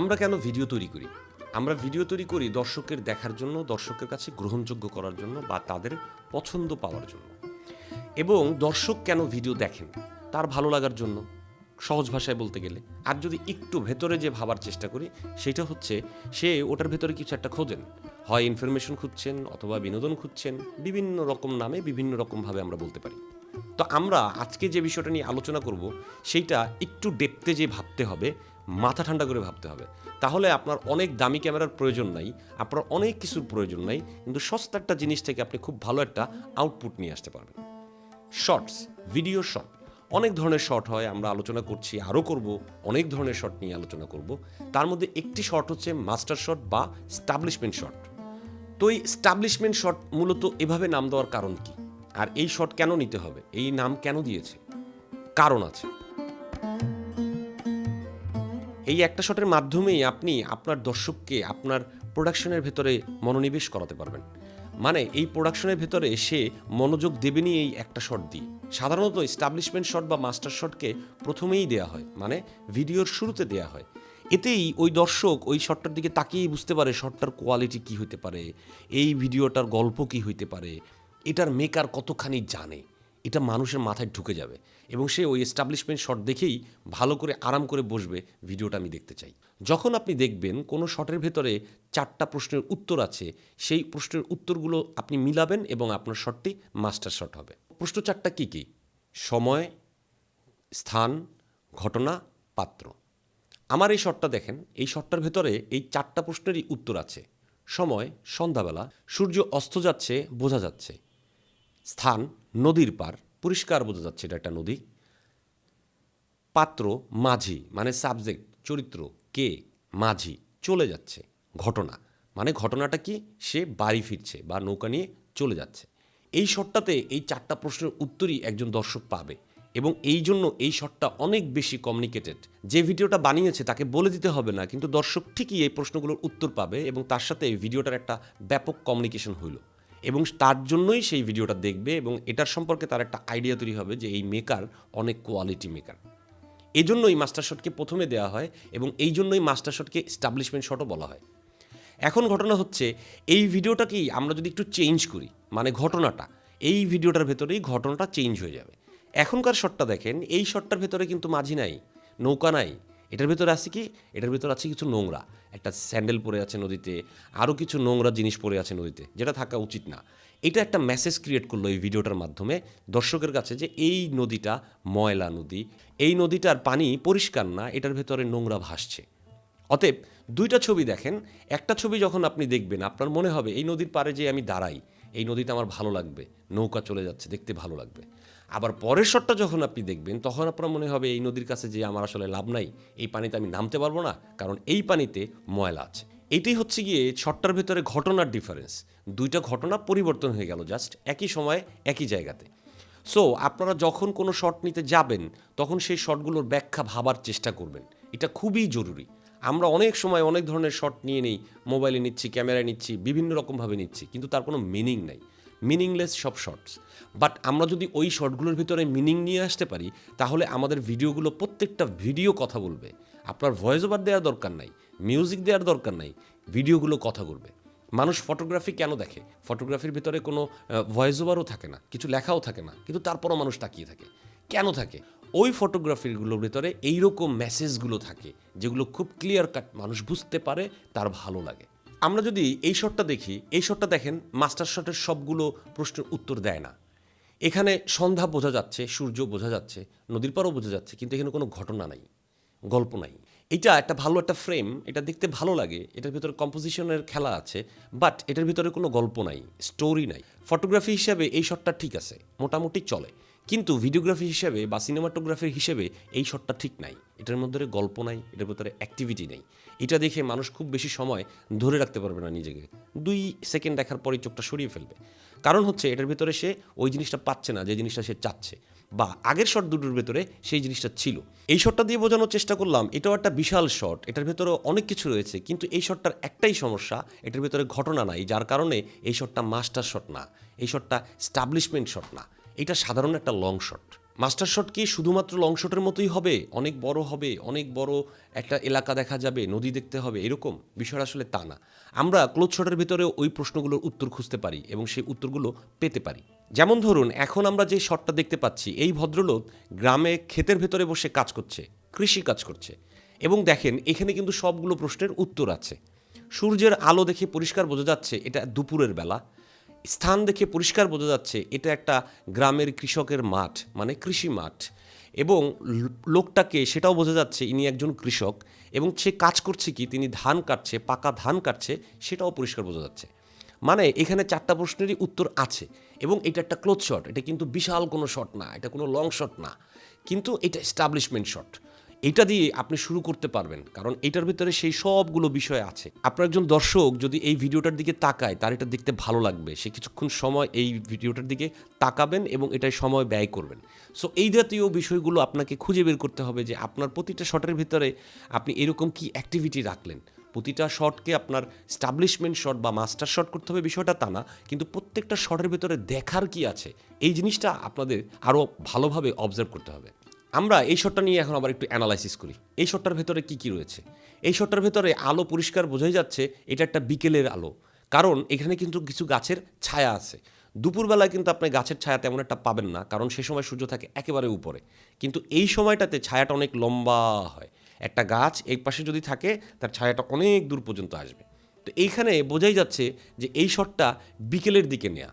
আমরা কেন ভিডিও তৈরি করি? আমরা ভিডিও তৈরি করি দর্শকের দেখার জন্য, দর্শকের কাছে গ্রহণযোগ্য করার জন্য বা তাদের পছন্দ পাওয়ার জন্য। এবং দর্শক কেন ভিডিও দেখেন? তার ভালো লাগার জন্য, সহজ ভাষায় বলতে গেলে। আর যদি একটু ভেতরে যে ভাবার চেষ্টা করি, সেটা হচ্ছে সে ওটার ভেতরে কিছু একটা খোঁজেন। হয় ইনফরমেশন খুঁজছেন অথবা বিনোদন খুঁজছেন, বিভিন্ন রকম নামে বিভিন্ন রকমভাবে আমরা বলতে পারি। তো আমরা আজকে যে বিষয়টা নিয়ে আলোচনা করব, সেইটা একটু ডেপতে যে ভাবতে হবে মাথা ঠান্ডা করে ভাবতে হবে। তাহলে আপনার অনেক দামি ক্যামেরার প্রয়োজন নাই, আপনার অনেক কিছুর প্রয়োজন নাই, কিন্তু সস্তা একটা জিনিস থেকে আপনি খুব ভালো একটা আউটপুট নিয়ে আসতে পারবেন। শর্টস ভিডিও শর্ট অনেক ধরনের শর্ট হয়, আমরা আলোচনা করছি, আরও করব, অনেক ধরনের শর্ট নিয়ে আলোচনা করব। তার মধ্যে একটি শর্ট হচ্ছে মাস্টার শট বা স্টাবলিশমেন্ট শট তো এই স্টাবলিশমেন্ট শট মূলত এভাবে নাম দেওয়ার কারণ কি? আর এই শট কেন নিতে হবে? এই নাম কেন দিয়েছে? কারণ আছে। এই একটা শটের মাধ্যমেই আপনি আপনার দর্শককে আপনার প্রোডাকশনের ভেতরে মনোনিবেশ করাতে পারবেন। মানে এই প্রোডাকশনের ভেতরে সে মনোযোগ দেবেনই এই একটা শট দিয়ে সাধারণত এস্টাবলিশমেন্ট শট বা মাস্টার শটকে প্রথমেই দেয়া হয় মানে ভিডিওর শুরুতে দেয়া হয়। এতেই ওই দর্শক ওই শটটার দিকে তাকিয়েই বুঝতে পারে শটটার কোয়ালিটি কী হইতে পারে, এই ভিডিওটার গল্প কী হইতে পারে, এটার মেকার কতখানি জানে। এটা মানুষের মাথায় ঢুকে যাবে এবং সে ওই এস্টাবলিশমেন্ট শট দেখেই ভালো করে, আরাম করে বসবে ভিডিওটা আমি দেখতে চাই। যখন আপনি দেখবেন কোনো শটের ভেতরে চারটা প্রশ্নের উত্তর আছে, সেই প্রশ্নের উত্তরগুলো আপনি মিলাবেন এবং আপনার শটটি মাস্টার শট হবে। প্রশ্ন চারটা কী কী? সময়, স্থান, ঘটনা, পাত্র। আমার এই শটটা দেখেন, এই শটটার ভেতরে এই চারটা প্রশ্নেরই উত্তর আছে। সময়, সন্ধ্যাবেলা, সূর্য অস্ত যাচ্ছে, বোঝা যাচ্ছে। স্থান, নদীর পার পরিষ্কার বোঝা যাচ্ছে এটা একটা নদী। পাত্র, মাঝি মানে সাবজেক্ট চরিত্র, কে, মাঝি, চলে যাচ্ছে। ঘটনা মানে ঘটনাটা কি? সে বাড়ি ফিরছে বা নৌকা নিয়ে চলে যাচ্ছে। এই শটটাতে এই চারটা প্রশ্নের উত্তরই একজন দর্শক পাবে এবং এই জন্য এই শটটা অনেক বেশি কমিউনিকেটেড যে ভিডিওটা বানিয়েছে তাকে বলে দিতে হবে না, কিন্তু দর্শক ঠিকই এই প্রশ্নগুলোর উত্তর পাবে এবং তার সাথে এই ভিডিওটার একটা ব্যাপক কমিউনিকেশন হইল। এবং তার জন্যই সেই ভিডিওটা দেখবে এবং এটার সম্পর্কে তার একটা আইডিয়া তৈরি হবে যে এই মেকার অনেক কোয়ালিটি মেকার এই জন্যই মাস্টার শটকে প্রথমে দেওয়া হয় এবং এই জন্যই মাস্টার শটকে স্টাবলিশমেন্ট শটও বলা হয়। এখন ঘটনা হচ্ছে, এই ভিডিওটাকেই আমরা যদি একটু চেঞ্জ করি মানে ঘটনাটা, এই ভিডিওটার ভেতরেই ঘটনাটা চেঞ্জ হয়ে যাবে। এখনকার শটটা দেখেন, এই শটটার ভেতরে কিন্তু মাঝি নাই, নৌকা নাই এটার ভেতরে আছে কি? এটার ভেতরে আছে কিছু নোংরা। একটা স্যান্ডেল পড়ে আছে নদীতে আরও কিছু নোংরা জিনিস পড়ে আছে নদীতে, যেটা থাকা উচিত না। এটা একটা মেসেজ ক্রিয়েট করল এই ভিডিওটার মাধ্যমে দর্শকের কাছে যে এই নদীটা ময়লা নদী, এই নদীটার পানি পরিষ্কার না, এটার ভেতরে নোংরা ভাসছে। অতএব দুইটা ছবি দেখেন, একটা ছবি যখন আপনি দেখবেন, আপনার মনে হবে এই নদীর পাড়ে যে আমি দাঁড়াই এই নদীতে আমার ভালো লাগবে, নৌকা চলে যাচ্ছে, দেখতে ভালো লাগবে। আবার পরের শটটা যখন আপনি দেখবেন, তখন আপনার মনে হবে এই নদীর কাছে যে আমার আসলে লাভ নাই, এই পানিতে আমি নামতে পারব না, কারণ এই পানিতে ময়লা আছে। এটাই হচ্ছে গিয়ে শটটার ভেতরে ঘটনার ডিফারেন্স দুইটা ঘটনা পরিবর্তন হয়ে গেল জাস্ট একই সময়, একই জায়গাতে। সো আপনারা যখন কোনো শট নিতে যাবেন, তখন সেই শটগুলোর ব্যাখ্যা ভাবার চেষ্টা করবেন। এটা খুবই জরুরি। আমরা অনেক সময় অনেক ধরনের শট নিয়ে নিই মোবাইলে নিচ্ছি ক্যামেরায় নিচ্ছি, বিভিন্ন রকমভাবে নিচ্ছি, কিন্তু তার কোনো মিনিং নাই। মিনিংলেস সব শর্টস বাট আমরা যদি ওই শর্টগুলোর ভিতরে মিনিং নিয়ে আসতে পারি, তাহলে আমাদের ভিডিওগুলো প্রত্যেকটা ভিডিও কথা বলবে। আপনার ভয়েস ওভার দেওয়ার দরকার নাই মিউজিক দেওয়ার দরকার নাই ভিডিওগুলো কথা বলবে। মানুষ ফটোগ্রাফি কেন দেখে? ফটোগ্রাফির ভিতরে কোনো ভয়েস ওভারও থাকে না, কিছু লেখাও থাকে না, কিন্তু তারপরও মানুষ তাকিয়ে থাকে। কেন থাকে? ওই ফটোগ্রাফিগুলোর ভিতরে এইরকম মেসেজগুলো থাকে, যেগুলো খুব ক্লিয়ার কাট মানুষ বুঝতে পারে, তার ভালো লাগে। আমরা যদি এই শটটা দেখি, এই শটটা দেখেন মাস্টার শটের সবগুলো প্রশ্নের উত্তর দেয় না। এখানে সন্ধ্যা বোঝা যাচ্ছে, সূর্য বোঝা যাচ্ছে, নদীর পাড়ও বোঝা যাচ্ছে, কিন্তু এখানে কোনো ঘটনা নাই, গল্প নাই। এটা একটা ভালো একটা ফ্রেম এটা দেখতে ভালো লাগে, এটার ভিতরে কম্পোজিশনের খেলা আছে বাট এটার ভিতরে কোনো গল্প নাই স্টোরি নাই। ফটোগ্রাফি হিসাবে এই শটটা ঠিক আছে, মোটামুটি চলে। কিন্তু ভিডিওগ্রাফি হিসেবে বা সিনেমাটোগ্রাফির হিসেবে এই শটটা ঠিক নাই। এটার মধ্যে গল্প নাই, এটার ভিতরে অ্যাক্টিভিটি নেই। এটা দেখে মানুষ খুব বেশি সময় ধরে রাখতে পারবে না নিজেকে। দুই সেকেন্ড দেখার পরেই চোখটা সরিয়ে ফেলবে। কারণ হচ্ছে এটার ভিতরে সে ওই জিনিসটা পাচ্ছে না, যে জিনিসটা সে চাচ্ছে। বা আগের শট দুটোর ভেতরে সেই জিনিসটা ছিল। এই শটটা দিয়ে বোঝানোর চেষ্টা করলাম, এটাও একটা বিশাল শট এটার ভেতরে অনেক কিছু রয়েছে, কিন্তু এই শটটার একটাই সমস্যা, এটার ভেতরে ঘটনা নাই, যার কারণে এই শটটা মাস্টার শট না। এই শটটা স্টাবলিশমেন্ট শট না। এটা সাধারণ একটা লং শট মাস্টার শট কি শুধুমাত্র লং শটের মতোই হবে? অনেক বড় হবে, অনেক বড় একটা এলাকা দেখা যাবে, নদী দেখতে হবে, এরকম বিষয় আসলে তা না। আমরা ক্লোজ শটের ভিতরে ওই প্রশ্নগুলোর উত্তর খুঁজতে পারি এবং সেই উত্তরগুলো পেতে পারি। যেমন ধরুন, এখন আমরা যে শটটা দেখতে পাচ্ছি, এই ভদ্রলোক গ্রামে ক্ষেতের ভেতরে বসে কাজ করছে, কৃষি কাজ করছে। এবং দেখেন, এখানে কিন্তু সবগুলো প্রশ্নের উত্তর আছে। সূর্যের আলো দেখে পরিষ্কার বোঝা যাচ্ছে, এটা দুপুরের বেলা। স্থান দেখে পরিষ্কার বোঝা যাচ্ছে, এটা একটা গ্রামের কৃষকের মাঠ মানে কৃষি মাঠ। এবং লোকটাকে সেটাও বোঝা যাচ্ছে, ইনি একজন কৃষক, এবং সে কাজ করছে কি, তিনি ধান কাটছে, পাকা ধান কাটছে, সেটাও পরিষ্কার বোঝা যাচ্ছে। মানে এখানে চারটা প্রশ্নেরই উত্তর আছে, এবং এটা একটা ক্লোজ শট এটা কিন্তু বিশাল কোনো শট না, এটা কোনো লং শট না, কিন্তু এটা এস্টাবলিশমেন্ট শট এটা দিয়ে আপনি শুরু করতে পারবেন, কারণ এটার ভিতরে সেই সবগুলো বিষয় আছে। আপনার একজন দর্শক যদি এই ভিডিওটার দিকে তাকায়, তার এটা দেখতে ভালো লাগবে। সে কিছুক্ষণ সময় এই ভিডিওটার দিকে তাকাবেন এবং এটায় সময় ব্যয় করবেন। সো এই জাতীয় বিষয়গুলো আপনাকে খুঁজে বের করতে হবে যে আপনার প্রতিটা শটের ভিতরে আপনি এরকম কি অ্যাক্টিভিটি রাখলেন। প্রতিটা শটকে আপনার স্টাবলিশমেন্ট শট বা মাস্টার শট করতে হবে বিষয়টা তা না, কিন্তু প্রত্যেকটা শটের ভিতরে দেখার কি আছে, এই জিনিসটা আপনাদের আরও ভালোভাবে অবজার্ভ করতে হবে। আমরা এই শটটা নিয়ে এখন আবার একটু অ্যানালাইসিস করি। এই শটটার ভেতরে কি কি রয়েছে? এই শটটার ভেতরে আলো পরিষ্কার বোঝাই যাচ্ছে, এটা একটা বিকেলের আলো। কারণ এখানে কিন্তু কিছু গাছের ছায়া আছে। দুপুরবেলায় কিন্তু আপনি গাছের ছায়া তেমন একটা পাবেন না, কারণ সে সময় সূর্য থাকে একেবারে উপরে। কিন্তু এই সময়টাতে ছায়াটা অনেক লম্বা হয়। একটা গাছ এই পাশে যদি থাকে, তার ছায়াটা অনেক দূর পর্যন্ত আসবে। তো এইখানে বোঝাই যাচ্ছে যে এই শটটা বিকেলের দিকে নেয়া।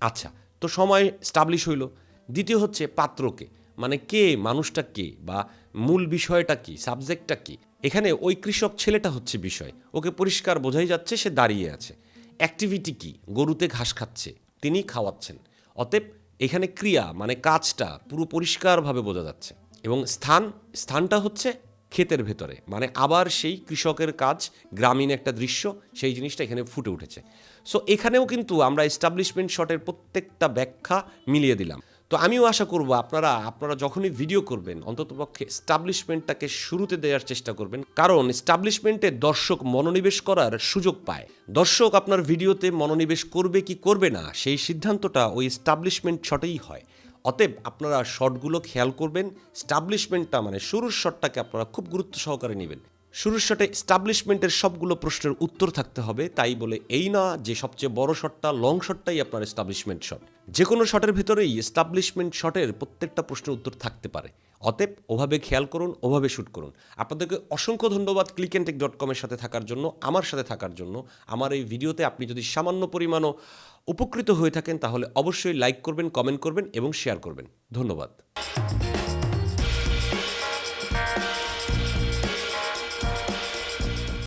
আচ্ছা তো সময় স্টাবলিশ হইল। দ্বিতীয় হচ্ছে পাত্রকে। মানে কে, মানুষটা কে বা মূল বিষয়টা কি, সাবজেক্টটা কি? এখানে ওই কৃষক ছেলেটা হচ্ছে বিষয়। ওকে পরিষ্কার বোঝাই যাচ্ছে সে দাঁড়িয়ে আছে। অ্যাক্টিভিটি কি? গরুতে ঘাস খাচ্ছে, তিনি খাওয়াচ্ছেন। অতএব এখানে ক্রিয়া মানে কাজটা পুরো পরিষ্কারভাবে বোঝা যাচ্ছে। এবং স্থান, স্থানটা হচ্ছে ক্ষেতের ভেতরে। মানে আবার সেই কৃষকের কাজ, গ্রামীণ একটা দৃশ্য, সেই জিনিসটা এখানে ফুটে উঠেছে। সো এখানেও কিন্তু আমরা এস্টাবলিশমেন্ট শটের প্রত্যেকটা ব্যাখ্যা মিলিয়ে দিলাম। তো আমিও আশা করব আপনারা আপনারা যখনই ভিডিও করবেন, অন্ততপক্ষে এস্টাবলিশমেন্টটাকে শুরুতে দেওয়ার চেষ্টা করবেন। কারণ এস্টাবলিশমেন্টে দর্শক মনোনিবেশ করার সুযোগ পায়। দর্শক আপনার ভিডিওতে মনোনিবেশ করবে কি করবে না, সেই সিদ্ধান্তটা ওই এস্টাবলিশমেন্ট শটেই হয়। অতএব আপনারা শটগুলো খেয়াল করবেন স্টাবলিশমেন্টটা মানে শুরুর শটটাকে আপনারা খুব গুরুত্ব সহকারে নেবেন। শুরুর শটে স্টাবলিশমেন্টের সবগুলো প্রশ্নের উত্তর থাকতে হবে, তাই বলে এই না যে সবচেয়ে বড় শটটা লং শটটাই আপনার এস্টাবলিশমেন্ট শট যে কোনো শটের ভেতরেই এস্টাবলিশমেন্ট শটের প্রত্যেকটা প্রশ্নের উত্তর থাকতে পারে। অতএব ওভাবে খেয়াল করুন, ওভাবে শ্যুট করুন। আপনাদেরকে অসংখ্য ধন্যবাদ ক্লিক অ্যান্ড টেক ডট কমের সাথে থাকার জন্য, আমার সাথে থাকার জন্য। আমার এই ভিডিওতে আপনি যদি সামান্য পরিমাণও উপকৃত হয়ে থাকেন, তাহলে অবশ্যই লাইক করবেন কমেন্ট করবেন এবং শেয়ার করবেন। ধন্যবাদ।